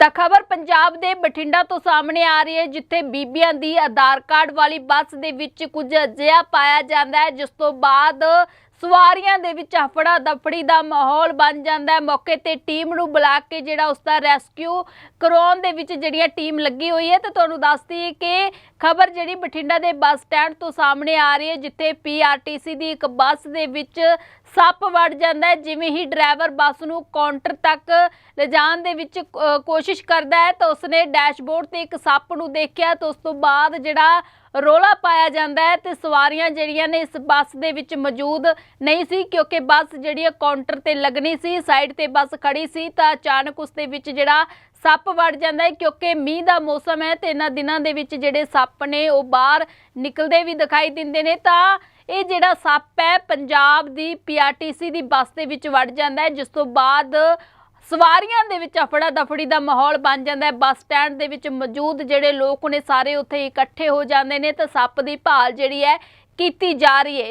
ਤਾਂ ਖਬਰ ਪੰਜਾਬ ਦੇ ਬਠਿੰਡਾ ਤੋਂ ਸਾਹਮਣੇ ਆ ਰਹੀ ਹੈ, ਜਿੱਥੇ ਬੀਬੀਆਂ ਦੀ ਆਧਾਰ ਕਾਰਡ ਵਾਲੀ ਬੱਸ ਦੇ ਵਿੱਚ ਕੁਝ ਅਜਿਹਾ ਪਾਇਆ ਜਾਂਦਾ ਹੈ, ਜਿਸ ਤੋਂ ਬਾਅਦ ਸਵਾਰੀਆਂ ਦੇ ਵਿੱਚ ਹਫੜਾ ਦਫੜੀ ਦਾ ਮਾਹੌਲ ਬਣ ਜਾਂਦਾ ਹੈ। ਮੌਕੇ ਤੇ ਟੀਮ ਨੂੰ ਬੁਲਾ ਕੇ ਜਿਹੜਾ ਉਸ ਦਾ ਰੈਸਕਿਊ ਕਰਾਉਣ ਦੇ ਵਿੱਚ ਜਿਹੜੀਆਂ ਟੀਮ ਲੱਗੀ ਹੋਈ ਹੈ ਤੇ ਤੁਹਾਨੂੰ ਦੱਸਦੀ ਹੈ ਕਿ ਖਬਰ ਜਿਹੜੀ ਬਠਿੰਡਾ ਦੇ ਬੱਸ ਸਟੈਂਡ ਤੋਂ ਸਾਹਮਣੇ ਆ ਰਹੀ ਹੈ, ਜਿੱਥੇ ਪੀਆਰਟੀਸੀ ਦੀ ਇੱਕ ਬੱਸ ਦੇ ਵਿੱਚ ਸੱਪ ਵੜ ਜਾਂਦਾ ਹੈ, ਜਿਵੇਂ ਹੀ ਡਰਾਈਵਰ ਬੱਸ ਨੂੰ ਕਾਊਂਟਰ ਤੱਕ ਲਿਜਾਣ ਦੇ ਵਿੱਚ ਕੋਸ਼ਿਸ਼ ਕਰਦਾ ਹੈ ਤਾਂ ਉਸਨੇ ਡੈਸ਼ਬੋਰਡ ਤੇ ਇੱਕ ਸੱਪ ਨੂੰ ਦੇਖਿਆ ਤਾਂ ਉਸ ਤੋਂ ਬਾਅਦ ਜਿਹੜਾ ਰੋਲਾ ਪਾਇਆ ਜਾਂਦਾ ਹੈ ਤੇ ਸਵਾਰੀਆਂ ਜਿਹੜੀਆਂ ਨੇ ਇਸ ਬੱਸ ਦੇ ਵਿੱਚ ਮੌਜੂਦ ਨਹੀਂ ਸੀ, ਕਿਉਂਕਿ ਬੱਸ ਜਿਹੜੀ ਹੈ ਕਾਊਂਟਰ ਤੇ ਲੱਗਣੀ ਸੀ, ਸਾਈਡ ਤੇ ਬੱਸ ਖੜੀ ਸੀ, ਤਾਂ ਅਚਾਨਕ ਉਸ ਦੇ ਵਿੱਚ ਜਿਹੜਾ ਸੱਪ ਵੜ ਜਾਂਦਾ ਹੈ, ਕਿਉਂਕਿ ਮੀਂਹ ਦਾ ਮੌਸਮ ਹੈ ਤੇ ਇਹਨਾਂ ਦਿਨਾਂ ਦੇ ਵਿੱਚ ਜਿਹੜੇ ਸੱਪ ਨੇ ਉਹ ਬਾਹਰ ਨਿਕਲਦੇ ਵੀ ਦਿਖਾਈ ਦਿੰਦੇ ਨੇ, ਤਾਂ ਇਹ ਜਿਹੜਾ ਸੱਪ ਹੈ, ਪੰਜਾਬ ਦੀ ਪੀਆਰਟੀਸੀ ਦੀ ਬੱਸ ਦੇ ਵਿੱਚ ਵੜ ਜਾਂਦਾ ਹੈ, ਜਿਸ ਤੋਂ ਬਾਅਦ ਸਵਾਰੀਆਂ ਦੇ ਵਿੱਚ ਅਫੜਾ ਦਫੜੀ ਦਾ ਮਾਹੌਲ ਬਣ ਜਾਂਦਾ ਹੈ। ਬੱਸ ਸਟੈਂਡ ਦੇ ਵਿੱਚ ਮੌਜੂਦ ਜਿਹੜੇ ਲੋਕ ਨੇ, ਸਾਰੇ ਉੱਥੇ ਇਕੱਠੇ ਹੋ ਜਾਂਦੇ ਨੇ ਤਾਂ ਸੱਪ ਦੀ ਭਾਲ ਜਿਹੜੀ ਹੈ ਕੀਤੀ ਜਾ ਰਹੀ ਹੈ।